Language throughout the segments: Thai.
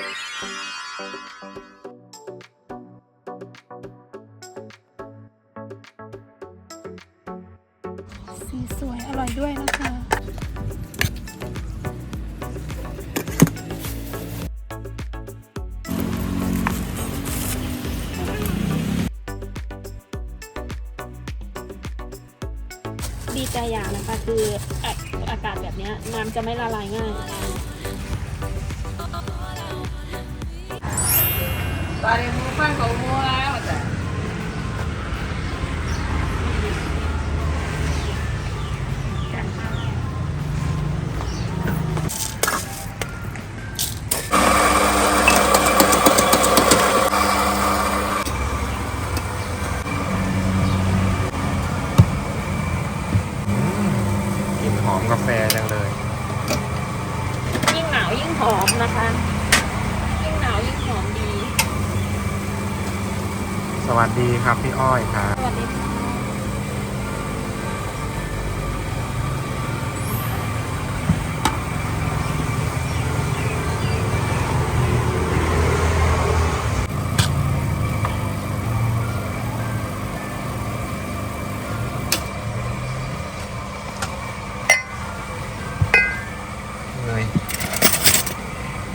สีสวยอร่อยด้วยนะคะ ดีใจอย่างนะคะคืออากาศแบบนี้น้ำจะไม่ละลายง่าย ตอนนี้มึงฟังเขามัวแล้วแต่ กลิ่นหอมกาแฟจังเลย ยิ่งหนาวยิ่งหอมนะคะ ยิ่งหนาวยิ่งหอมดี สวัสดีครับ พี่อ้อยครับสวัสดีค่ะเลย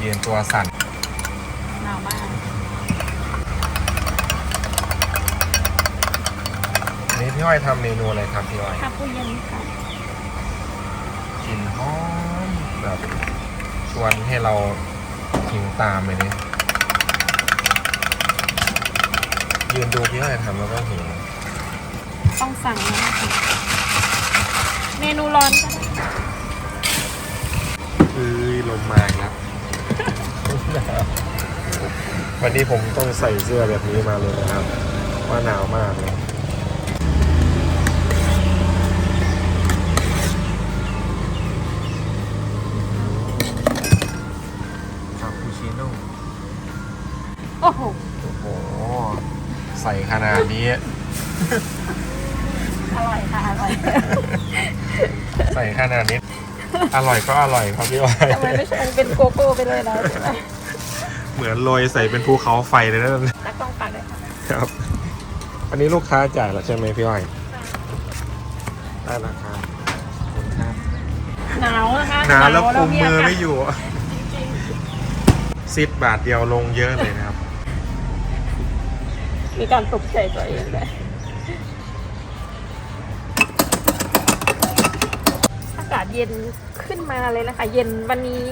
ยืนตัวสั่นหนาวมาก อันนี้พี่อ้อยทำเมนูอะไรครับพี่อ้อยคาปูเย็นค่ะกลิ่นหอมแบบชวนให้เราหิวตามเลยเนี่ยยืนดูพี่อ้อยทำแล้วก็หิวต้องสั่งนะคะเมนูร้อนก็ได้เอ้ยลมมาอีกแล้ว วันนี้ผมต้องใส่เสื้อแบบนี้มาเลยนะครับ ว่าหนาวมากเลย อ้โหโอ้โห ใส่ขนาดนี้ อร่อยค่ะอร่อยใส่ขนาดนี้ อร่อยก็อร่อยครับพี่อ้อยทำไมไม่ชงเป็นโกโก้ไปเลยนะใช่ไหมเหมือนโรยใส่เป็นภูเขาไฟเลยนะตักต้องตักเลยค่ะครับ อันนี้ลูกค้าจ่ายแล้วใช่ไหมพี่อ้อยได้ราคาขอบคุณครับหนาวนะคะหนาวแล้วคุมเยมือากาศไม่อยู่ จริงสิบบาทเดียวลงเยอะเลยนะครับๆ มีการตกใจตัวเองเลยอากาศเย็นขึ้นมาเลยนะคะ เย็นวันนี้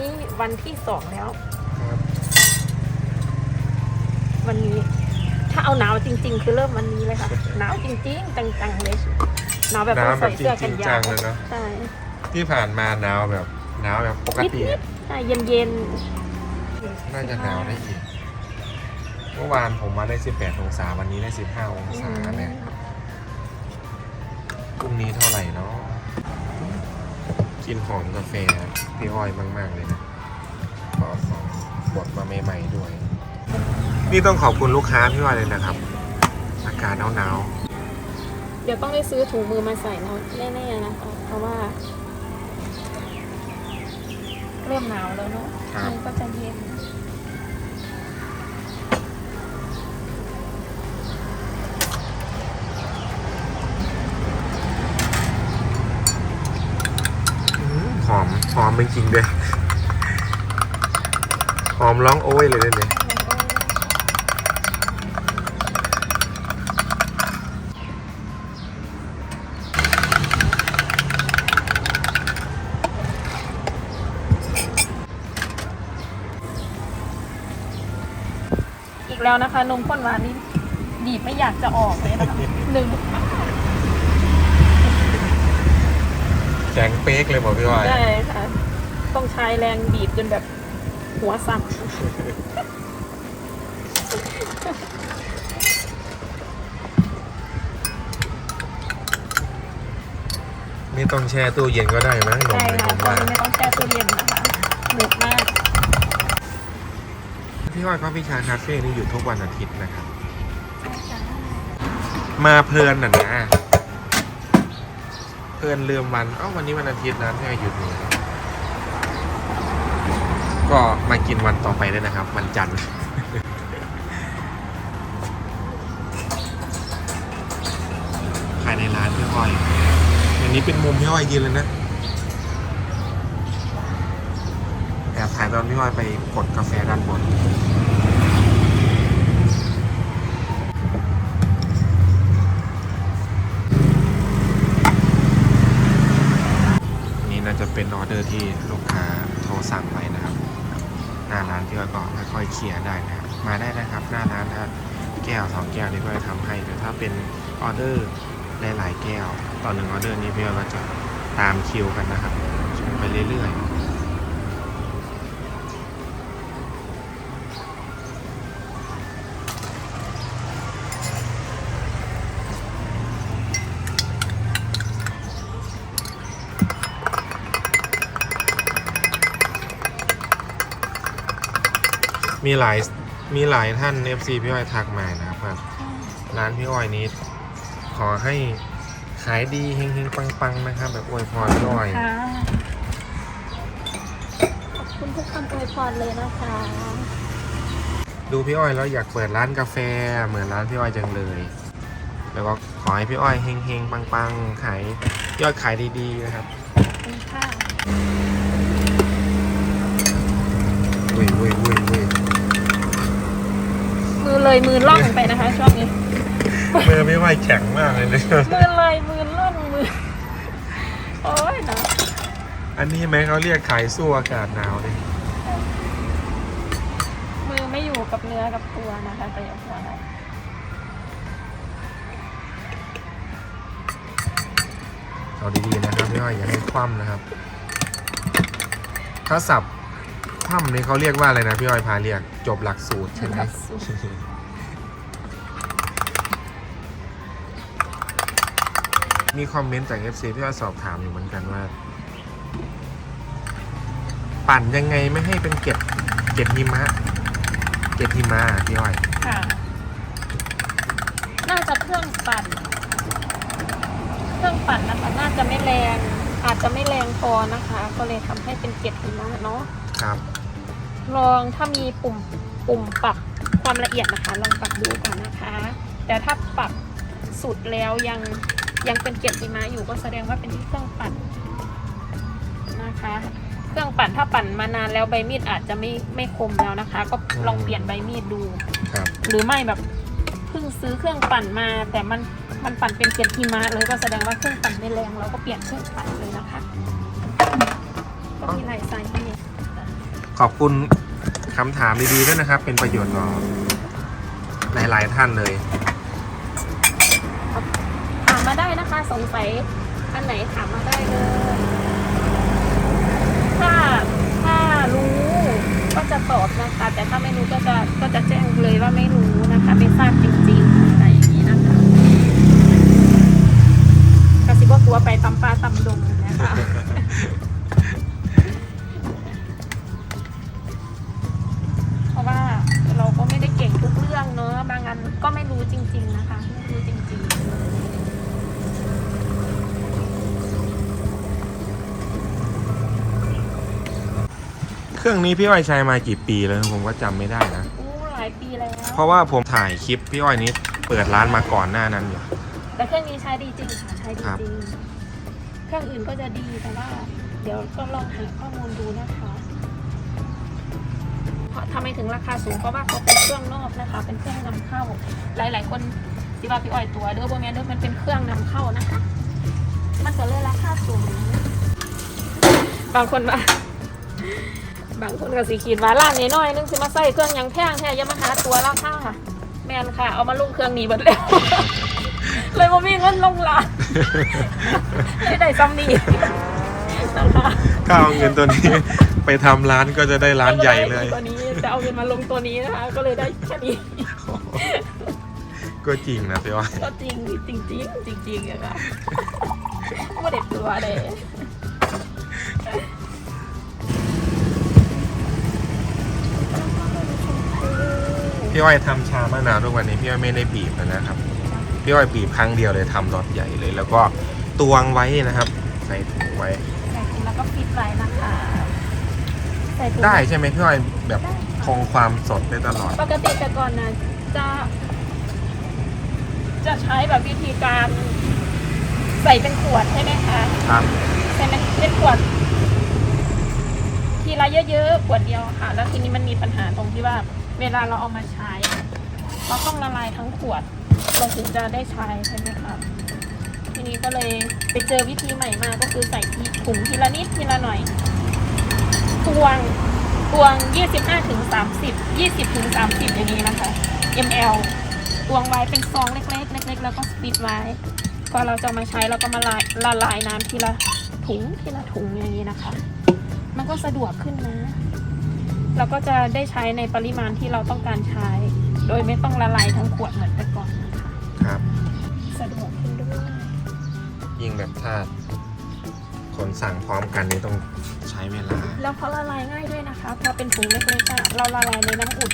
วันที่สองแล้วครับวันนี้ ถ้าเอาหนาวจริง ๆ คือเริ่มวันนี้เลยค่ะ หนาวจริง ๆ จังๆเลยหนาวแบบต้องน้ำแบบใส่เสื้อจกัรินงๆยาจัวงเลยเนาะใช่ที่ผ่านมาหนาวแบบหนาวแบบปกนิดตินิดๆใช่เย็นเย็นๆน่าจะหนาวได้อีก เมื่อวานผมมาได้ 18 องศา วันนี้ได้ 15 องศาเนี่ยพรุ่งนี้เท่าไหร่เนาะกินหอมกาแฟพี่อ้อยมาก ๆ เลยนะขอขอบดมาใหม่ๆด้วย นี่ต้องขอบคุณลูกค้าพี่อ้อยเลยนะครับ อากาศหนาวเดี๋ยวต้องได้ซื้อถุงมือมาใส่แล้วแน่ๆนะคะเพราะว่า เริ่มหนาวแล้วเนาะมันก็จะเย็น มหอมจริงๆด้วยหอมร้องโอ้ยเลยเนี่ยอีกแล้วนะคะ นมข้นหวานนี่บีบไม่อยากจะออกเลยนะคะหนึ่งแข็งเป๊กเลยบอกพี่อ้อยได้ค่ะ ต้องใช้แรงบีบจนแบบหัวสั่นไม่ต้องแช่ตู้เย็นก็ได้มั้งนมใช่เลยผค่ะมตอนว่านี้ไม่ต้องแช่ตู้เย็นนะคะหนึบมากพี่อ้อยก็พี่ชายคาเฟ่นี่อยู่ทุกวันอาทิตย์นะครับ มาเพลินน่ะนะ เพลินลืมวันเอ้าวันนี้วันอาทิตย์นะที่หยุดนี่ ก็มากินวันต่อไปได้วยนะครับ วันจันทร์ภายในร้านพี่อ้อยอย่างนี้เป็นมุมพี่อ้อยยืนเลยนะแอบถ่ายตอนพี่อ้อยไปกดกาแฟด้านบนนี่น่าจะเป็นออเดอร์ที่ลูกค้าโทรสั่งไว้นะ หน้าร้านพี่อ้อยก็ค่อยเคลียร์ได้นะครับมาได้นะครับ หน้าร้านถ้าแก้วสองแก้วนี่พี่อ้อยทำให้แต่ถ้าเป็นออเดอร์หลายๆแก้ว ต่อหนึ่งออเดอร์นี้พี่อ้อยก็จะตามคิวกันนะครับชมไปเรื่อยๆ มีหลายมีหลายท่าน FC พี่อ้อยทักมานะครับว่าร้านพี่อ้อยนี้ ขอให้ขายดีเฮงๆปังๆนะครับ แบบอวยพรพี่อ้อย ค่ะขอบคุณทุกคำอวยพรเลยนะคะดูพี่อ้อยแล้วอยากเปิดร้านกาแฟเหมือนร้านพี่อ้อยจังเลย แล้วก็ขอให้พี่อ้อยเฮงๆปังๆขายยอดขายดีๆนะครับขอบคุณค่ะ อุ้ยอุ้ยอุ้ยอุ้ยมื อเลยมือล่องไปนะคะช่วงนี้มือพี่อ้อยแข็งมากเลยนะมือเลยมือล่องมือโอ้ยนะอันนี้ไหมเขาเรียกขายสู้อากาศหนาวเลยมือไม่อยู่กับเนื้อกับตัวนะคะแต่อย่าหัวนะเอาดีๆนะครับพี่อ้อยอย่าให้คว่ำนะครับ ถ้าสับคว่ำนี่เขาเรียกว่าอะไรนะพี่อ้อยพาเรียก จบหลักสูตรใช่ไหม มีคอมเมนต์จาก FC พี่อ้อยสอบถามอยู่เหมือนกันว่า ปั่นยังไงไม่ให้เป็นเกล็ดเกล็ดหิมะ เกล็ดหิมะพี่อ้อย ค่ะ น่าจะเครื่องปั่น เครื่องปั่นนะคะน่าจะไม่แรง อาจจะไม่แรงพอนะคะ ก็เลยทำให้เป็นเกล็ดหิมะเนาะครับ ลองถ้ามีปุ่มปุ่มปรับความละเอียดนะคะ ลองปรับดูก่อนนะคะ แต่ถ้าปรับสุดแล้วยังยังเป็นเกล็ดหิมะอยู่ก็แสดงว่าเป็นที่เครื่องปั่นนะคะ เครื่องปั่นถ้าปั่นมานานแล้วใบมีดอาจจะไม่ไม่คมแล้วนะคะ ก็ลองเปลี่ยนใบมีดดู ครับ หรือไม่แบบเพิ่งซื้อเครื่องปั่นมา แต่มันมันปั่นเป็นเกล็ดหิมะเลยก็แสดงว่าเครื่องปั่นไม่แรงเราก็เปลี่ยนเครื่องปั่นเลยนะคะก็มีหลายไซส์ให้ ขอบคุณคำถามดีๆด้วยนะครับ เป็นประโยชน์ต่อหลายๆท่านเลย ถามมาได้นะคะสงสัยอันไหนถามมาได้เลย ถ้าถ้ารู้ก็จะตอบนะคะ แต่ถ้าไม่รู้ก็จะก็จะแจ้งเลยว่าไม่รู้นะคะ ไม่ทราบจริงๆอะไรอย่างนี้นะคะกระซิบว่าตัวไปตำปลาตำดงนะคะ ทุกเรื่องเนอะบางอันก็ไม่รู้จริง ๆ นะคะไม่รู้จริงๆเครื่องนี้พี่อ้อยใช้มากี่ปีแล้วผมก็จำไม่ได้นะอู้หลายปีแล้ว เพราะว่าผมถ่ายคลิปพี่อ้อยนี้เปิดร้านมาก่อนหน้านั้นอยู่ แต่เครื่องนี้ใช้ดีจริงค่ะใช้ดีครับจริง เครื่องอื่นก็จะดีแต่ว่า เดี๋ยวก็ลองหาข้อมูลดูนะคะ เพราะทำไมถึงราคาสูงเพราะว่าเขาเป็นเครื่องนอกนะคะ เป็นเครื่องนำเข้า หลาย ๆ คนที่ว่าพี่อ้อยตัวเด้อโบแมนเด้อมันเป็นเครื่องนำเข้านะคะ มันก็เลยราคาสูง บางคนว่าบางคนก็สิคิดว่าร้านนี้น้อยๆนึงสิมาใส่เครื่องหยังแพงแท้อยังมาหาตัวราคาแมนค่ะ เอามาลงเครื่องนี้หมดแล้วเลยว่ามีเงินลงร้านไม่ได้ซ้ำนี่ นะคะถ้าเอาเงินตัวนี้ไปทำร้านก็จะได้ร้านใหญ่เลย ตัวนี้จะเอาเงินมาลงตัวนี้นะคะ ก็เลยได้แค่นี้ก็จริงนะพี่อ้อยก็จริงจริงจริงจริงจริงๆอะค่ะว่าเด็ดตัวเลยพี่อ้อยทำชามะนาวทุกวันนี้พี่อ้อยไม่ได้บีบแล้วนะครับ พี่อ้อยบีบครั้งเดียวเลยทำรสใหญ่เลย แล้วก็ตวงไว้นะครับ ใส่ถุงไว้ ไว้นะคะแส่ถุงได้ใช่ไหมพี่อ้อยแบบคงความสดได้ตลอด ปกติแต่ก่อนนะจะ จะใช้แบบวิธีการ ใส่เป็นขวดใช่ไหมคะ ครับ ใส่เป็นเป็นขวด ทีละเยอะๆขวดเดียวค่ะ แล้วทีนี้มันมีปัญหาตรงที่ว่า เวลาเราเอามาใช้อะเราต้องละลายทั้งขวดเราถึงจะได้ใช้ใช่ไหมคะที นี้ก็เลยไปเจอวิธีใหม่มาก็คือใส่ที่ถุงทีละนิดทีละหน่อยตวงตวง 25ถึง30 20ถึง30 อย่างนี้นะคะ ml ตวงไว้เป็นซองเล็กๆเล็กๆ แล้วก็สปิดไว้ พอเราจะมาใช้เราก็มาละละลายน้ำทีละถุงทีละถุงอย่างนี้นะคะ มันก็สะดวกขึ้นนะ เราก็จะได้ใช้ในปริมาณที่เราต้องการใช้ โดยไม่ต้องละลายทั้งขวดเหมือนแต่ก่อนนะคะครับ ยิ่งแบบถ้าคนสั่งพร้อมกันนี่ต้องใช้เวลา แล้วเขาละลายง่ายด้วยนะคะพอเป็นถุงเล็กๆอะเราละลายในน้ำอุ่น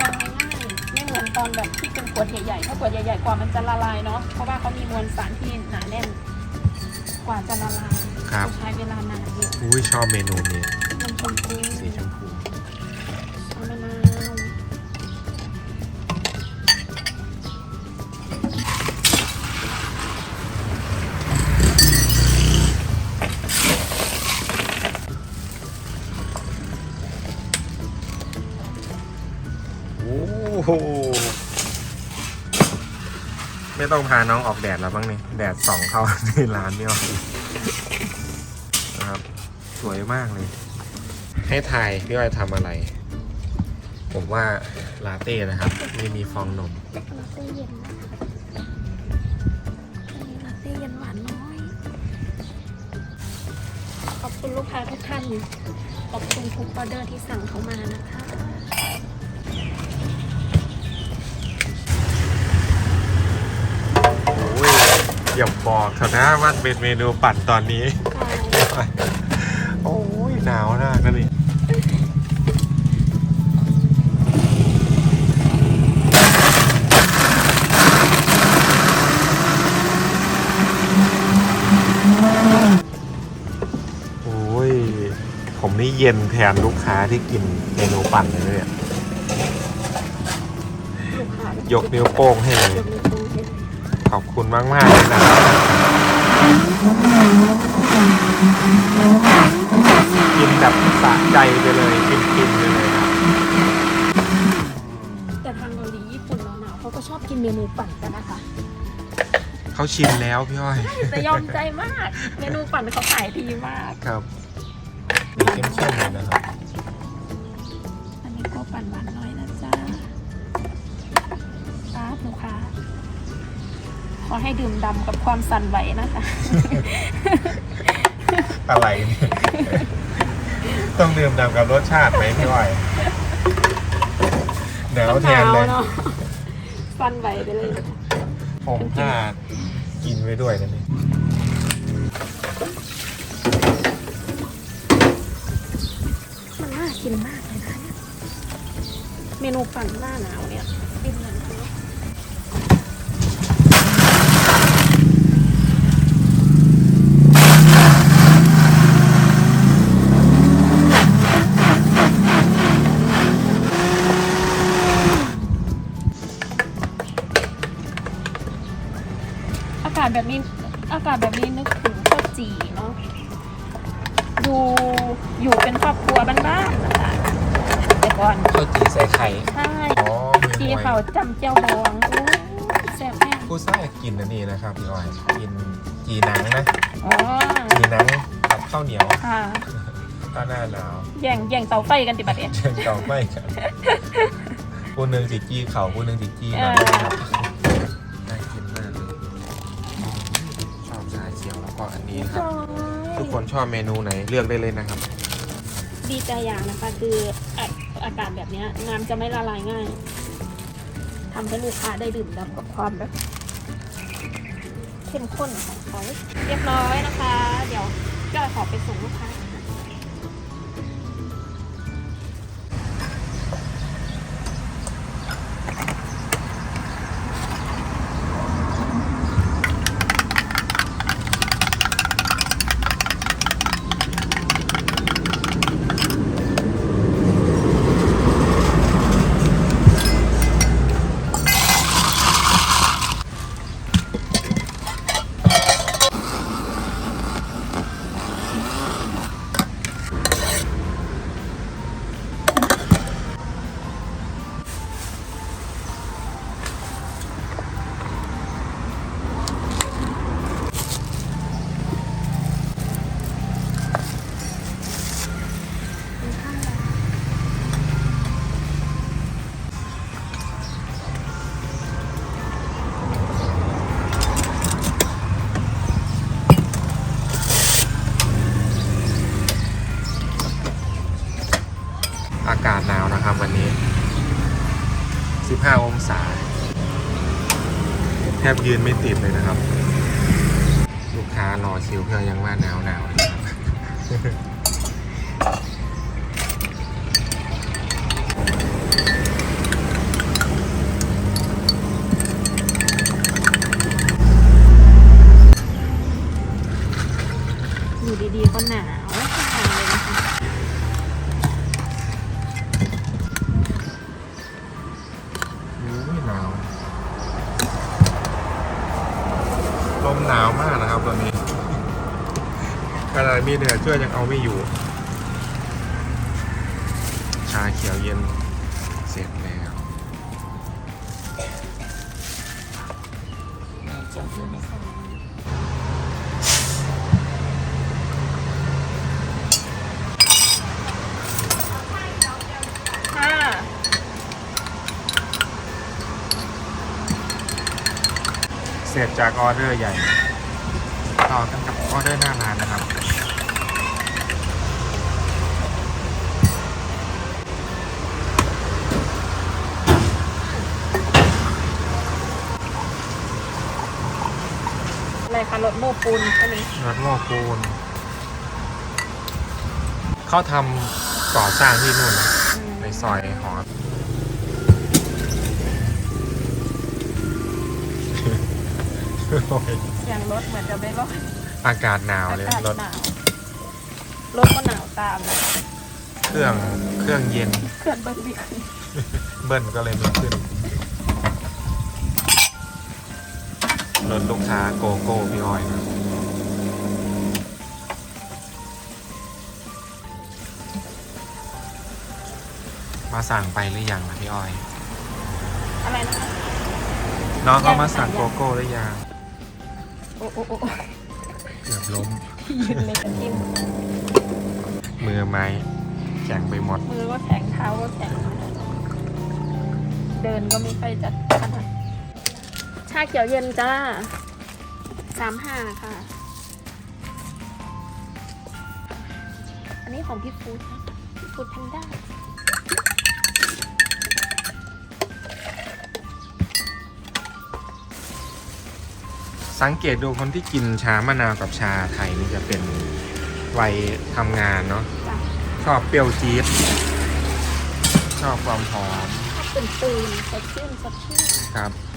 ละลายง่ายไม่เหมือนตอนแบบที่เป็นขวดใหญ่ๆถ้าขวดใหญ่ๆกว่ามันจะละลายเนาะเพราะว่าเขามีมวลสารที่หนาแน่นกว่าจะละลายครับ ใช้เวลานานอยู่อุ้ยชอบเมนูนี้มันชมพูสีชมพู หไม่ต้องพาน้องออกแดดแล้วบ้างนี่แดดส่องเข้าที่ร้านนี่หรอกนะครับ สวยมากเลย ให้ทายพี่อ้อยทำอะไร ผมว่าลาเต้นะครับ ไม่มีฟองนม ลาเต้เย็นนะคะลาเต้เย็นหวานน้อย ขอบคุณลูกค้าทุกท่าน ขอบคุณทุกออเดอร์ที่สั่งเข้ามานะคะ อย่าบอกเถอะนะว่าเป็นเมนูปั่นตอนนี้ โอ้ยหนาวมากนะนี่โอ้ยผมนี่เย็นแทนลูกค้าที่กินเมนูปั่นเลยเนี่ยยกนิ้วโป้งให้เลย ขอบคุณมากมากๆเลยนะครับกินแบบสะใจไปเลยกินๆไปเลยครับแต่ทางเกาหลีญี่ปุ่นหนาวๆเขาก็ชอบกินเมนูปั่นกันนะคะเขาชิมแล้วพี่อ้อยแต่ยอมใจมาก เมนูปั่นเขาขายดีมากครับมีเข้มๆเลยนะครับ ขอให้ดื่มดำกับความสั่นไหวนะคะ อะไรเนี่ยต้องดื่มด่ำกับรสชาติไหมพี่อ้อยหนาวแทนเลยเนาะสั่นไหวไปเลยผมถ้ากินไว้ด้วยนะนี่มันน่ากินมากเลยนะเนี่ยเมนูปั่นหน้าหนาวเนี่ย ศแบบนี้อากาศแบบนี้นึกถึงข้าวจี่เนาะดูอยู่เป็นครอบครัวบ้านๆนะคะแต่ก่อนข้าวจีใส่ไข่ ใช่อ๋อที่เขาจำเจ้าบองอู้แซ่บแห้งผู้ซ่ากินอันนี้นะครับพี่อ้อยกินจีหนังนะอ๋อจีหนังกับข้าวเหนียวค่ะถ้าหน้าหนาวแย่งแย่งเตาไฟกันติบัดเองเชิญเก่าไม่กันผู้หนึ่งสิจี้เข่าผู้หนึ่งสิจี้หนังเออครับ นนี้ครับ ทุกคนชอบเมนูไหนเลือกได้เลยนะครับ ดีใจอย่างนะคะคืออะอากาศแบบเนี้ยน้ำจะไม่ละลายง่ายทำให้ลูกค้าได้ดื่มด่ำกับความแบบเข้มข้นของเขาเรียบร้อยนะคะ เดี๋ยวก็ขอไปส่งลูกค้า บยืนไม่ติดเลยนะครับ ลูกค้ารอคิวเพื่อยังว่าหนาวหนาวๆอยู่ครับอยู่ดีๆก็หนา มีเหนือช่วยยังเอาไม่อยู่ ชาเขียวเย็นเสร็จแล้วค่ะเสร็จจากออเดอร์ใหญ่ต่อกันกับออเดอร์หน้าร้านนะครับ อะไรคะรถโม้ปูนใช่ไหมรถโม้ปูนเขาทำก่อสร้างที่นู่นนะอืมในซอยหอ โอ้ยเสียงรถเหมือนจะไม่รอดอากาศหนาวอาเลยกาศรถหนาวรถก็หนาวตามเลยเครื่องเครื่องเย็นเคลื่อนเบิ้ลบิกเบิ้ลก็เลยไม่ขึ้น รถลูกค้าโกโก้พี่อ้อยนะมาสั่งไปหรือยังนะพี่อ้อย อะไรนะคะน้องเขามาสั่งโกโก้หรือยัง โอ้โอ้โอ้เกือบล้ม ยืนเลยกันทิ่มมือไม้แข็งไปหมด มือก็แข็งเท้าก็แข็ง เดินก็ไม่ค่อยจะถนัดชาเขียวเย็นจ้าสามห้าค่ะ อันนี้ของพี่ฟูดนะคะพี่ฟูดแพนด้าสังเกตดูคนที่กินชามะนาวกับชาไทยนี่จะเป็นวัยทำงานเนาะจ้ะชอบเปรี้ยวจี๊ดชอบความหอมชอบตื่นตื่นสดชื่นสดชื่นครับ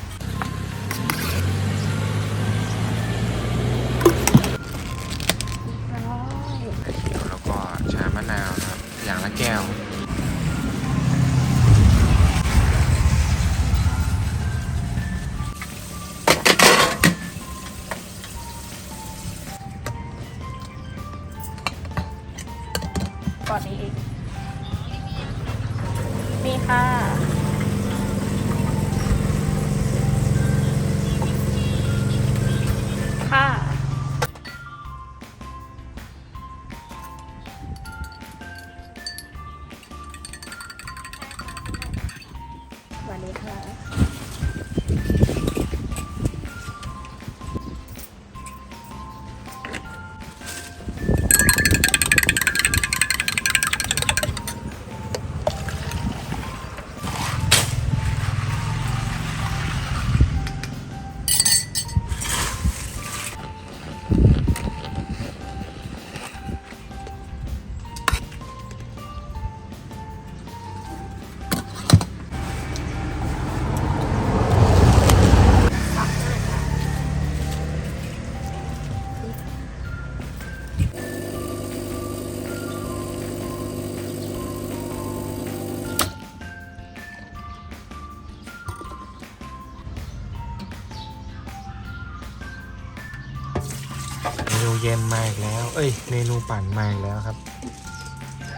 นูเย็นมาอีกแล้ว เอ้ย เมนูปั่นมาอีกแล้วครับ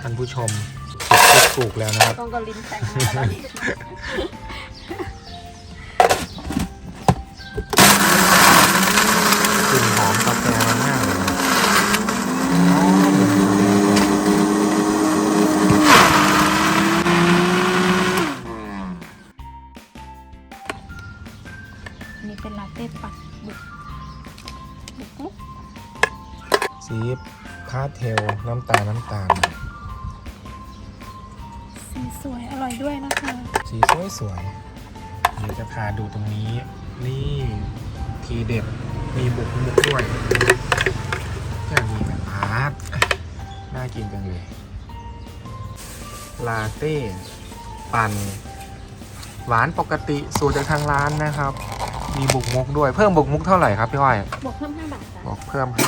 ท่านผู้ชมถูกแล้วนะครับ ต้องก็ลิ้นแข็งมาแล้ว เดี๋ยวจะพาดูตรงนี้ นี่ทีเด็ดมีบุกมุกด้วยจะมีแบบอาร์ตน่ากินจังเลย ลาเต้ปั่น หวานปกติสูตรจากทางร้านนะครับ มีบุกมุกด้วยเพิ่มบุกมุกเท่าไหร่ครับพี่อ้อยบวกเพิ่ม5บาทจ้ะบอกเพิ่มให้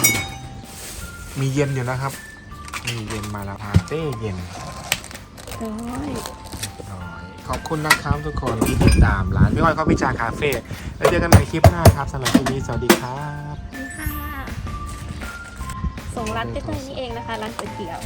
มีเย็นอยู่นะครับ มีเย็นมาแล้วอาเต้เย็นร้อยน้อย ขอบคุณนะครับทุกคนที่ติดตามร้านพี่อ้อยข้าวพิจาคาเฟ่แล้วเจอกันใหม่คลิปหน้าครับสำหรับคลิปนี้สวัสดีครับนี่ค่ะส่งร้านใกล้ๆนี่เองนะคะ ร้านก๋วยเตี๋ยว